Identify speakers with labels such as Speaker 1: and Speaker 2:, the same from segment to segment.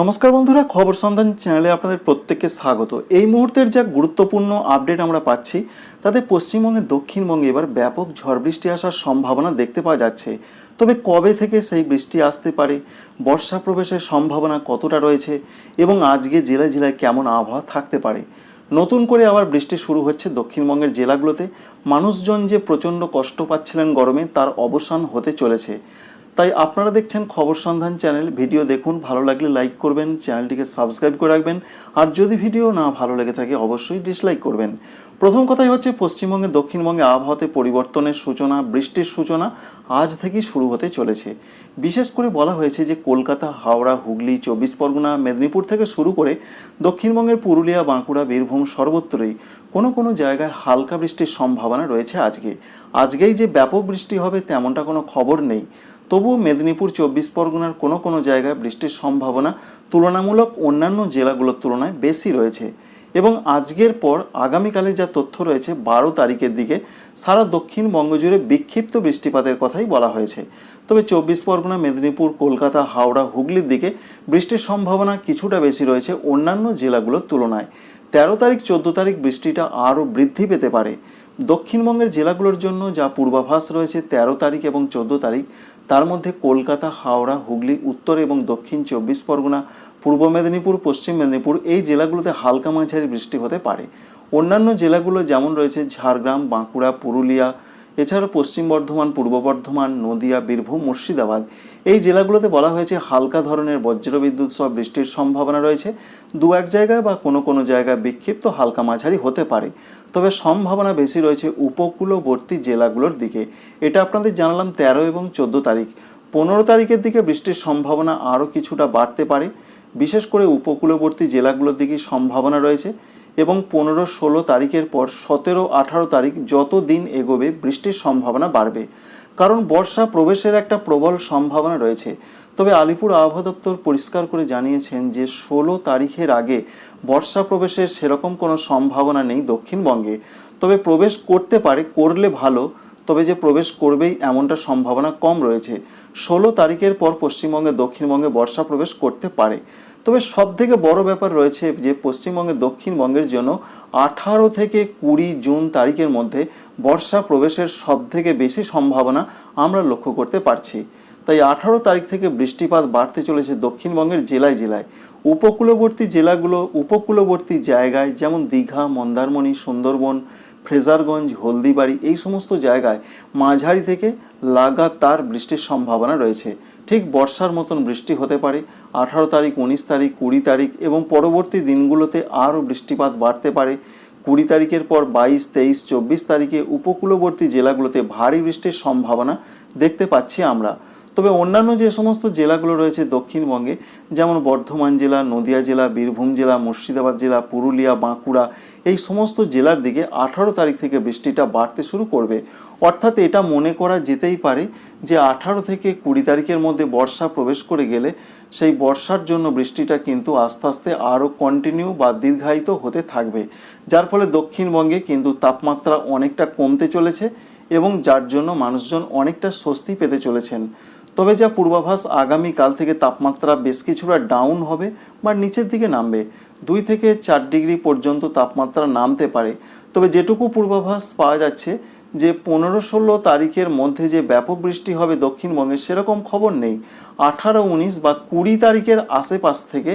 Speaker 1: নমস্কার বন্ধুরা, খবর সন্ধান চ্যানেলে আপনাদের প্রত্যেককে স্বাগত। এই মুহূর্তের যা গুরুত্বপূর্ণ আপডেট আমরা পাচ্ছি, তাতে পশ্চিমবঙ্গের দক্ষিণবঙ্গে এবার ব্যাপক ঝড় বৃষ্টি আসার সম্ভাবনা দেখতে পাওয়া যাচ্ছে। তবে কবে থেকে সেই বৃষ্টি আসতে পারে, বর্ষা প্রবেশের সম্ভাবনা কতটা রয়েছে এবং আজকে জেলায় জেলায় কেমন আবহাওয়া থাকতে পারে? নতুন করে আবার বৃষ্টি শুরু হচ্ছে দক্ষিণবঙ্গের জেলাগুলোতে। মানুষজন যে প্রচণ্ড কষ্ট পাচ্ছিলেন গরমে, তার অবসান হতে চলেছে। তাই আপনারা দেখছেন খবর সন্ধান চ্যানেল। ভিডিও দেখুন, ভালো লাগলে লাইক করবেন, চ্যানেলটিকে সাবস্ক্রাইব করে রাখবেন। আর যদি ভিডিও না ভালো লেগে থাকে, অবশ্যই ডিসলাইক করবেন। প্রথম কথাই হচ্ছে, পশ্চিমবঙ্গে, দক্ষিণবঙ্গে আবহাওয়াতে পরিবর্তনের সূচনা, বৃষ্টির সূচনা আজ থেকেই শুরু হতে চলেছে। বিশেষ করে বলা হয়েছে যে, কলকাতা, হাওড়া, হুগলি, চব্বিশ পরগনা, মেদিনীপুর থেকে শুরু করে দক্ষিণবঙ্গের পুরুলিয়া, বাঁকুড়া, বীরভূম সর্বত্রই কোনো কোনো জায়গায় হালকা বৃষ্টির সম্ভাবনা রয়েছে আজকে। আজকেই যে ব্যাপক বৃষ্টি হবে, তেমনটা কোনো খবর নেই। তবুও মেদিনীপুর চব্বিশ পরগনার কোনো কোনো জায়গায় বৃষ্টির সম্ভাবনা তুলনামূলক অন্যান্য জেলাগুলোর তুলনায় বেশি রয়েছে এবং আজকের পর আগামীকালে যা তথ্য রয়েছে বারো তারিখের দিকে, সারা দক্ষিণবঙ্গ জুড়ে বিক্ষিপ্ত বৃষ্টিপাতের কথাই বলা হয়েছে। তবে চব্বিশ পরগনা, মেদিনীপুর, কলকাতা, হাওড়া, হুগলির দিকে বৃষ্টির সম্ভাবনা কিছুটা বেশি রয়েছে অন্যান্য জেলাগুলোর তুলনায়। তেরো তারিখ, চোদ্দ তারিখ বৃষ্টিটা আরও বৃদ্ধি পেতে পারে। দক্ষিণবঙ্গের জেলাগুলোর জন্য যা পূর্বাভাস রয়েছে, তেরো তারিখ এবং চোদ্দ তারিখ তার মধ্যে কলকাতা, হাওড়া, হুগলি, উত্তর এবং দক্ষিণ চব্বিশ পরগনা, পূর্ব মেদিনীপুর, পশ্চিম মেদিনীপুর এই জেলাগুলোতে হালকা মাঝারি বৃষ্টি হতে পারে। অন্যান্য জেলাগুলো যেমন রয়েছে ঝাড়গ্রাম, বাঁকুড়া, পুরুলিয়া, এছাড়াও পশ্চিম বর্ধমান, পূর্ব বর্ধমান, নদিয়া, বীরভূম, মুর্শিদাবাদ। এই জেলাগুলোতে বলা হয়েছে হালকা ধরনের বজ্রবিদ্যুৎ সহ বৃষ্টির সম্ভাবনা রয়েছে। দু এক জায়গায় বা কোনো কোনো জায়গায় বিক্ষিপ্ত হালকা মাঝারি হতে পারে। তবে সম্ভাবনা বেশি রয়েছে উপকূলবর্তী জেলাগুলোর দিকে। এটা আপনাদের জানালাম তেরো এবং চোদ্দ তারিখ। পনেরো তারিখের দিকে বৃষ্টির সম্ভাবনা আরও কিছুটা বাড়তে পারে। বিশেষ করে উপকূলবর্তী জেলাগুলোর দিকে সম্ভাবনা রয়েছে এবং পনেরো ষোলো তারিখের পর সতেরো আঠারো তারিখ যত দিন এগোবে বৃষ্টির সম্ভাবনা বাড়বে। কারণ বর্ষা প্রবেশের একটা প্রবল সম্ভাবনা রয়েছে। তবে আলিপুর আবহাওয়া দপ্তর পরিষ্কার করে জানিয়েছেন যে, ষোলো তারিখের আগে বর্ষা প্রবেশের সেরকম কোনো সম্ভাবনা নেই দক্ষিণবঙ্গে। তবে প্রবেশ করতে পারে, করলে ভালো, তবে যে প্রবেশ করবেই এমনটা সম্ভাবনা কম রয়েছে। ষোলো তারিখের পর পশ্চিমবঙ্গে, দক্ষিণবঙ্গে বর্ষা প্রবেশ করতে পারে। তবে সব থেকে বড় ব্যাপার রয়েছে যে, পশ্চিমবঙ্গে, দক্ষিণবঙ্গের জন্য আঠারো থেকে কুড়ি জুন তারিখের মধ্যে বর্ষা প্রবেশের সব থেকে বেশি সম্ভাবনা আমরা লক্ষ্য করতে পারছি। তাই আঠারো তারিখ থেকে বৃষ্টিপাত বাড়তে চলেছে দক্ষিণবঙ্গের জেলায় জেলায়। উপকূলবর্তী জেলাগুলো, উপকূলবর্তী জায়গায় যেমন দীঘা, মন্দারমণি, সুন্দরবন, ফ্রেজারগঞ্জ, হলদিবাড়ি এই সমস্ত জায়গায় মাঝারি থেকে লাগাতার বৃষ্টির সম্ভাবনা রয়েছে। ঠিক বর্ষার মতন বৃষ্টি হতে পারে। আঠারো তারিখ, উনিশ তারিখ, কুড়ি তারিখ এবং পরবর্তী দিনগুলোতে আরও বৃষ্টিপাত বাড়তে পারে। কুড়ি তারিখের পর বাইশ, তেইশ, চব্বিশ তারিখে উপকূলবর্তী জেলাগুলোতে ভারী বৃষ্টির সম্ভাবনা দেখতে পাচ্ছি আমরা। তবে অন্যান্য যে সমস্ত জেলাগুলো রয়েছে দক্ষিণবঙ্গে, যেমন বর্ধমান জেলা, নদিয়া জেলা, বীরভূম জেলা, মুর্শিদাবাদ জেলা, পুরুলিয়া, বাঁকুড়া, এই সমস্ত জেলার দিকে আঠারো তারিখ থেকে বৃষ্টিটা বাড়তে শুরু করবে। অর্থাৎ এটা মনে করা যেতেই পারে যে আঠারো থেকে কুড়ি তারিখের মধ্যে বর্ষা প্রবেশ করে গেলে সেই বর্ষার জন্য বৃষ্টিটা কিন্তু আস্তে আস্তে আরও কন্টিনিউ বা দীর্ঘায়িত হতে থাকবে। যার ফলে দক্ষিণবঙ্গে কিন্তু তাপমাত্রা অনেকটা কমতে চলেছে এবং যার জন্য মানুষজন অনেকটা স্বস্তি পেতে চলেছেন। তবে যা পূর্বাভাস, আগামীকাল থেকে তাপমাত্রা বেশ কিছুটা ডাউন হবে বা নিচের দিকে নামবে। দুই থেকে চার ডিগ্রি পর্যন্ত তাপমাত্রা নামতে পারে। তবে যেটুকু পূর্বাভাস পাওয়া যাচ্ছে যে পনেরো ষোলো তারিখের মধ্যে যে ব্যাপক বৃষ্টি হবে দক্ষিণবঙ্গে সেরকম খবর নেই। আঠারো, উনিশ বা কুড়ি তারিখের আশেপাশ থেকে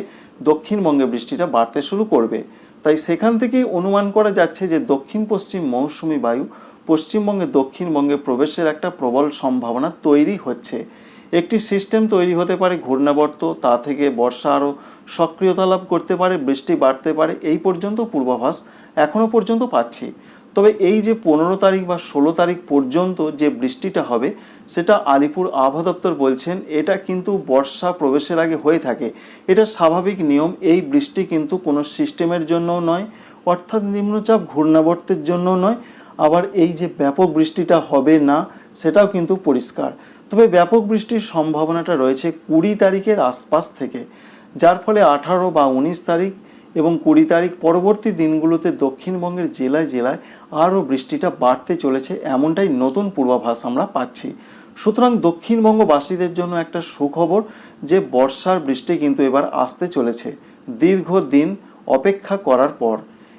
Speaker 1: দক্ষিণবঙ্গে বৃষ্টিটা বাড়তে শুরু করবে। তাই সেখান থেকেই অনুমান করা যাচ্ছে যে দক্ষিণ পশ্চিম মৌসুমি বায়ু পশ্চিমবঙ্গে দক্ষিণবঙ্গে প্রবেশের একটা প্রবল সম্ভাবনা তৈরি হচ্ছে। একটি সিস্টেম তৈরি হতে পারে ঘূর্ণাবর্ত, তা থেকে বর্ষা আরও সক্রিয়তা লাভ করতে পারে, বৃষ্টি বাড়তে পারে, এই পর্যন্ত পূর্বাভাস এখনও পর্যন্ত পাচ্ছি। তবে এই যে পনেরো তারিখ বা ষোলো তারিখ পর্যন্ত যে বৃষ্টিটা হবে, সেটা আলিপুর আবহাওয়া দপ্তর বলছেন এটা কিন্তু বর্ষা প্রবেশের আগে হয়ে থাকে। এটা স্বাভাবিক নিয়ম, এই বৃষ্টি কিন্তু কোনো সিস্টেমের জন্যও নয়, অর্থাৎ নিম্নচাপ ঘূর্ণাবর্তের জন্য নয়, আবার এই যে ব্যাপক বৃষ্টিটা হবে না, সেটাও কিন্তু পরিষ্কার। তবে ব্যাপক বৃষ্টির সম্ভাবনাটা রয়েছে কুড়ি তারিখের আশপাশ থেকে, যার ফলে আঠারো বা উনিশ তারিখ এবং কুড়ি তারিখ পরবর্তী দিনগুলোতে দক্ষিণবঙ্গের জেলায় জেলায় আরও বৃষ্টিটা বাড়তে চলেছে, এমনটাই নতুন পূর্বাভাস আমরা পাচ্ছি। সুতরাং দক্ষিণবঙ্গবাসীদের জন্য একটা সুখবর যে বর্ষার বৃষ্টি কিন্তু এবার আসতে চলেছে, দীর্ঘদিন অপেক্ষা করার পর।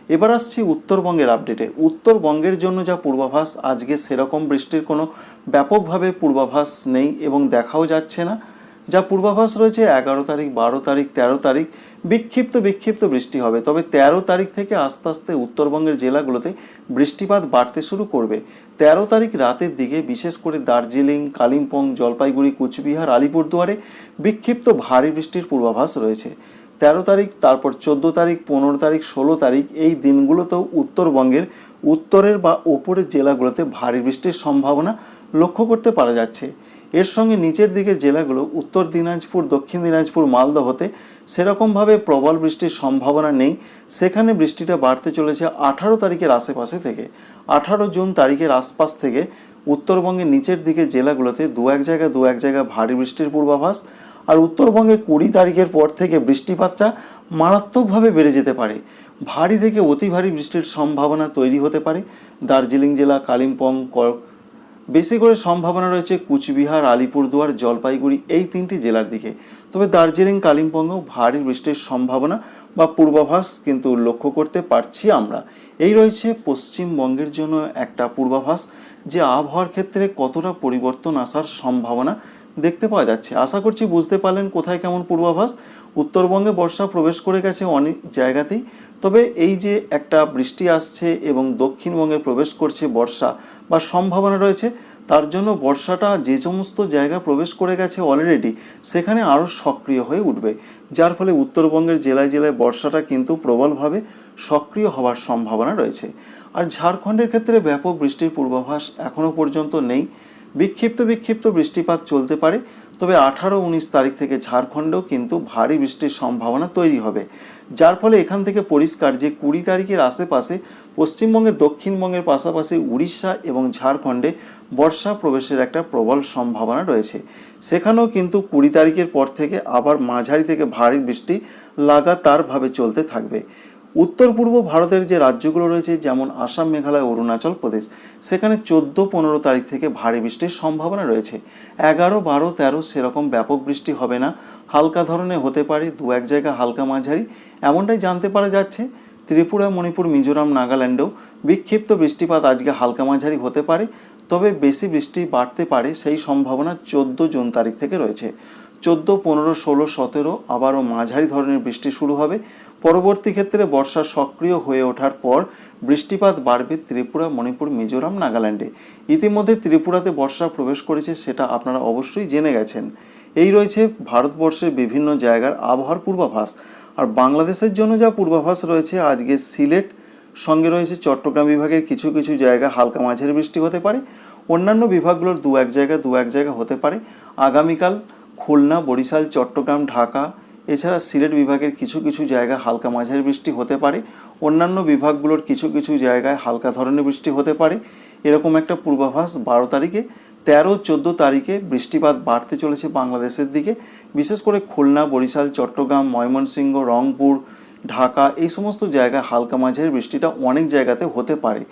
Speaker 1: এবার আসছি উত্তরবঙ্গের আপডেটে। উত্তরবঙ্গের জন্য যা পূর্বাভাস, আজকে সেরকম বৃষ্টির কোনো ব্যাপকভাবে পূর্বাভাস নেই এবং দেখাও যাচ্ছে না। যা পূর্বাভাস রয়েছে এগারো তারিখ, বারো তারিখ, তেরো তারিখ। বিক্ষিপ্ত বিক্ষিপ্ত বৃষ্টি হবে। তবে তেরো তারিখ থেকে আস্তে আস্তে উত্তরবঙ্গের জেলাগুলোতে বৃষ্টিপাত বাড়তে শুরু করবে। তেরো তারিখ রাতের দিকে বিশেষ করে দার্জিলিং, কালিম্পং, জলপাইগুড়ি, কুচবিহার, আলিপুরদুয়ারে বিক্ষিপ্ত ভারী বৃষ্টির পূর্বাভাস রয়েছে। তেরো তারিখ, তারপর চোদ্দ তারিখ, পনেরো তারিখ, ষোলো তারিখ এই দিনগুলোতেও উত্তরবঙ্গের উত্তরের বা ওপরের জেলাগুলোতে ভারী বৃষ্টির সম্ভাবনা লক্ষ্য করতে পারা যাচ্ছে। এর সঙ্গে নিচের দিকের জেলাগুলো উত্তর দিনাজপুর, দক্ষিণ দিনাজপুর মালদহতে সেরকমভাবে প্রবল বৃষ্টির সম্ভাবনা নেই। সেখানে বৃষ্টিটা বাড়তে চলেছে আঠারো তারিখের আশেপাশে থেকে। আঠারো জুন তারিখের আশপাশ থেকে উত্তরবঙ্গের নিচের দিকের জেলাগুলোতে দু এক জায়গায় দু এক জায়গায় ভারী বৃষ্টির পূর্বাভাস। আর উত্তরবঙ্গে কুড়ি তারিখের পর থেকে বৃষ্টিপাতটা মারাত্মকভাবে বেড়ে যেতে পারে। ভারী থেকে অতি ভারী বৃষ্টির সম্ভাবনা তৈরি হতে পারে। দার্জিলিং জেলা, কালিম্পং বেশি করে সম্ভাবনা রয়েছে কুচবিহার, আলিপুরদুয়ার, জলপাইগুড়ি এই তিনটি জেলার দিকে। তবে দার্জিলিং কালিম্পংয়েও ভারী বৃষ্টির সম্ভাবনা বা পূর্বাভাস কিন্তু লক্ষ্য করতে পারছি আমরা। এই রয়েছে পশ্চিমবঙ্গের জন্য একটা পূর্বাভাস যে আবহাওয়ার ক্ষেত্রে কতটা পরিবর্তন আসার সম্ভাবনা দেখতে পাওয়া যাচ্ছে। আশা করছি বুঝতে পারলেন কোথায় কেমন পূর্বাভাস। উত্তরবঙ্গে বর্ষা প্রবেশ করে গেছে অনেক জায়গাতেই। তবে এই যে একটা বৃষ্টি আসছে এবং দক্ষিণবঙ্গে প্রবেশ করছে বর্ষা বা সম্ভাবনা রয়েছে, তার জন্য বর্ষাটা যে সমস্ত জায়গায় প্রবেশ করে গেছে অলরেডি সেখানে আরও সক্রিয় হয়ে উঠবে। যার ফলে উত্তরবঙ্গের জেলায় জেলায় বর্ষাটা কিন্তু প্রবলভাবে সক্রিয় হওয়ার সম্ভাবনা রয়েছে। আর ঝাড়খণ্ডের ক্ষেত্রে ব্যাপক বৃষ্টির পূর্বাভাস এখনও পর্যন্ত নেই। বিক্ষিপ্ত বিক্ষিপ্ত বৃষ্টিপাত চলতে পারে। তবে আঠারো উনিশ তারিখ থেকে ঝাড়খণ্ডেও কিন্তু ভারী বৃষ্টির সম্ভাবনা তৈরি হবে। যার ফলে এখান থেকে পরিষ্কার যে কুড়ি তারিখের আশেপাশে পশ্চিমবঙ্গের, দক্ষিণবঙ্গের পাশাপাশি উড়িষ্যা এবং ঝাড়খণ্ডে বর্ষা প্রবেশের একটা প্রবল সম্ভাবনা রয়েছে। সেখানেও কিন্তু কুড়ি তারিখের পর থেকে আবার মাঝারি থেকে ভারী বৃষ্টি লাগাতারভাবে চলতে থাকবে। উত্তর পূর্ব ভারতের যে রাজ্যগুলো রয়েছে, যেমন আসাম, মেঘালয়, অরুণাচল প্রদেশ, সেখানে চোদ্দ পনেরো তারিখ থেকে ভারী বৃষ্টির সম্ভাবনা রয়েছে। এগারো বারো তেরো সেরকম ব্যাপক বৃষ্টি হবে না। হালকা ধরনের হতে পারে, দু এক জায়গা হালকা মাঝারি। এমনটাই জানতে পারা যাচ্ছে ত্রিপুরা, মণিপুর, মিজোরাম, নাগাল্যান্ডেও। বিক্ষিপ্ত বৃষ্টিপাত আজকে হালকা মাঝারি হতে পারে, তবে বেশি বৃষ্টি বাড়তে পারে সেই সম্ভাবনা চোদ্দ জুন তারিখ থেকে রয়েছে। চোদ্দ, পনেরো, ষোলো, সতেরো আবারও মাঝারি ধরনের বৃষ্টি শুরু হবে। পরবর্তী ক্ষেত্রে বর্ষা সক্রিয় হয়ে ওঠার পর বৃষ্টিপাত বাড়বে ত্রিপুরা, মণিপুর, মিজোরাম, নাগাল্যান্ডে। ইতিমধ্যে ত্রিপুরাতে বর্ষা প্রবেশ করেছে সেটা আপনারা অবশ্যই জেনে গেছেন। এই রয়েছে ভারতবর্ষের বিভিন্ন জায়গার আবহাওয়ার পূর্বাভাস। আর বাংলাদেশের জন্য যা পূর্বাভাস রয়েছে, আজকে সিলেট সঙ্গে রয়েছে চট্টগ্রাম বিভাগের কিছু কিছু জায়গা হালকা মাঝের বৃষ্টি হতে পারে। অন্যান্য বিভাগগুলোর দু এক জায়গা দু এক জায়গা হতে পারে। আগামীকাল খুলনা, বরিশাল, চট্টগ্রাম, ঢাকা, এছাড়া সিলেট বিভাগের কিছু কিছু জায়গায় হালকা মাঝারি বৃষ্টি হতে পারে। অন্যান্য বিভাগগুলোর কিছু কিছু জায়গায় হালকা ধরনের বৃষ্টি হতে পারে। এরকম একটা পূর্বাভাস বারো তারিখে, তেরো চোদ্দ তারিখে বৃষ্টিপাত বাড়তে চলেছে বাংলাদেশের দিকে। বিশেষ করে খুলনা, বরিশাল, চট্টগ্রাম, ময়মনসিংহ, রংপুর, ঢাকা এই সমস্ত জায়গায় হালকা মাঝারি বৃষ্টিটা অনেক জায়গাতে হতে পারে।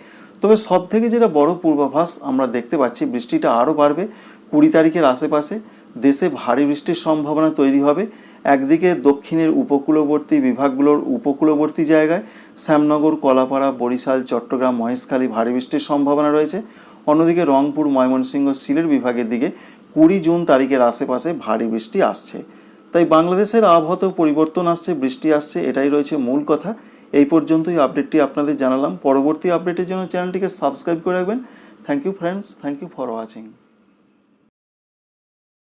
Speaker 1: তবে সব থেকে যেটা বড় পূর্বাভাস আমরা দেখতে পাচ্ছি বৃষ্টিটা আরও বাড়বে কুড়ি তারিখের আশেপাশে। দেশে ভারী বৃষ্টির সম্ভাবনা তৈরি হবে। একদিকে দক্ষিণের উপকূলবর্তী বিভাগগুলোর উপকূলবর্তী জায়গায় শ্যামনগর, কলাপাড়া, বরিশাল, চট্টগ্রাম, মহেশখালী ভারী বৃষ্টির সম্ভাবনা রয়েছে। অন্যদিকে রংপুর, ময়মনসিংহ, সিলেট বিভাগের দিকে কুড়ি জুন তারিখের আশেপাশে ভারী বৃষ্টি আসছে। তাই বাংলাদেশের আবহাওয়াতেও পরিবর্তন আসছে, বৃষ্টি আসছে, এটাই রয়েছে মূল কথা। এই পর্যন্তই আপডেটটি আপনাদের জানালাম। পরবর্তী আপডেটের জন্য চ্যানেলটিকে সাবস্ক্রাইব করে রাখবেন। Thank you friends thank you for watching